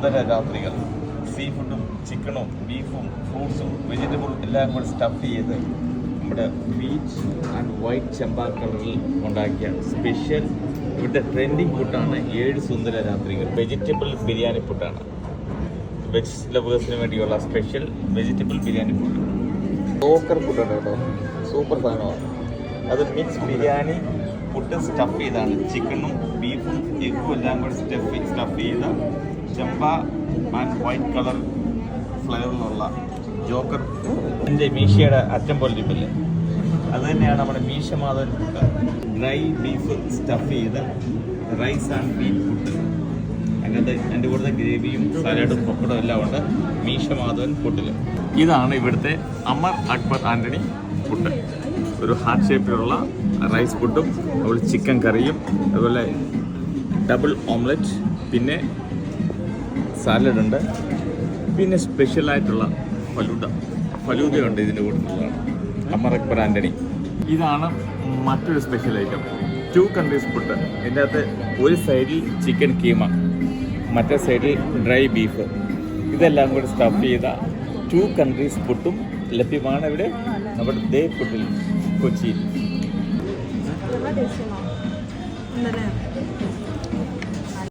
സുന്ദര രാത്രികൾ സീ ഫുഡും ചിക്കനും ബീഫും ഫ്രൂട്ട്സും വെജിറ്റബിളും എല്ലാം കൂടി സ്റ്റഫ് ചെയ്ത് നമ്മുടെ ബീച്ച് ആൻഡ് വൈറ്റ് ചെമ്പാ കളറിൽ ഉണ്ടാക്കിയ സ്പെഷ്യൽ ഇവിടുത്തെ ട്രെൻഡിങ് ഫുഡാണ് ഏഴ് സുന്ദര രാത്രികൾ വെജിറ്റബിൾ ബിരിയാണി ഫുഡാണ് വെജ് ലവേഴ്സിന് വേണ്ടിയുള്ള സ്പെഷ്യൽ വെജിറ്റബിൾ ബിരിയാണി ഫുഡ് ഓക്കർ ഫുഡാണ് കേട്ടോ. സൂപ്പർ സാധനമാണ്. അത് മിക്സ് ബിരിയാണി ഫുഡ് സ്റ്റഫ് ചെയ്താണ്. ചിക്കനും ബീഫും എഗ്ഗും എല്ലാം കൂടി സ്റ്റഫ് സ്റ്റഫ് ചെയ്ത ചെമ്പ ആൻഡ് വൈറ്റ് കളർ ഫ്ലേവറിലുള്ള ജോക്കർ. എന്റെ മീശയുടെ അറ്റം പോലെ ഇരിപ്പില്ലേ? അത് തന്നെയാണ് നമ്മുടെ Meesha Madhavan dry beef stuff ചെയ്ത റൈസ് ആൻഡ് ബീഫ് ഫുഡ് അങ്ങനത്തെ എന്റെ കൂടുതൽ ഗ്രേവിയും സലാഡും പപ്പടവും എല്ലാം ഉണ്ട് മീശ മാധവൻ ഫുഡിൽ ഇതാണ് ഇവിടുത്തെ അമർ അക്ബർ ആന്റണി ഫുഡ് ഒരു ഹാർട്ട് ഷേപ്പിലുള്ള റൈസ് ഫുഡും അതുപോലെ ചിക്കൻ കറിയും അതുപോലെ ഡബിൾ ഓംലെറ്റ് പിന്നെ സാലഡ് ഉണ്ട്. പിന്നെ സ്പെഷ്യലായിട്ടുള്ള ഫലൂദ. ഫലൂദയുണ്ട് ഇതിന്റെ കൂട്ടത്തിലുള്ള അമർ അക്ബർ ആന്റണി ഇതാണ് മറ്റൊരു special item two countries food ഇതിന്റെ അകത്ത് ഒരു സൈഡിൽ ചിക്കൻ കീമ മറ്റേ സൈഡിൽ ഡ്രൈ ബീഫ് ഇതെല്ലാം കൂടി സ്റ്റഫ് ചെയ്ത ടു കൺട്രീസ് ഫുഡും ലഭ്യമാണ് ഇവിടെ. നമ്മുടെ ദേ ഫുഡിൽ കൊച്ചിയിൽ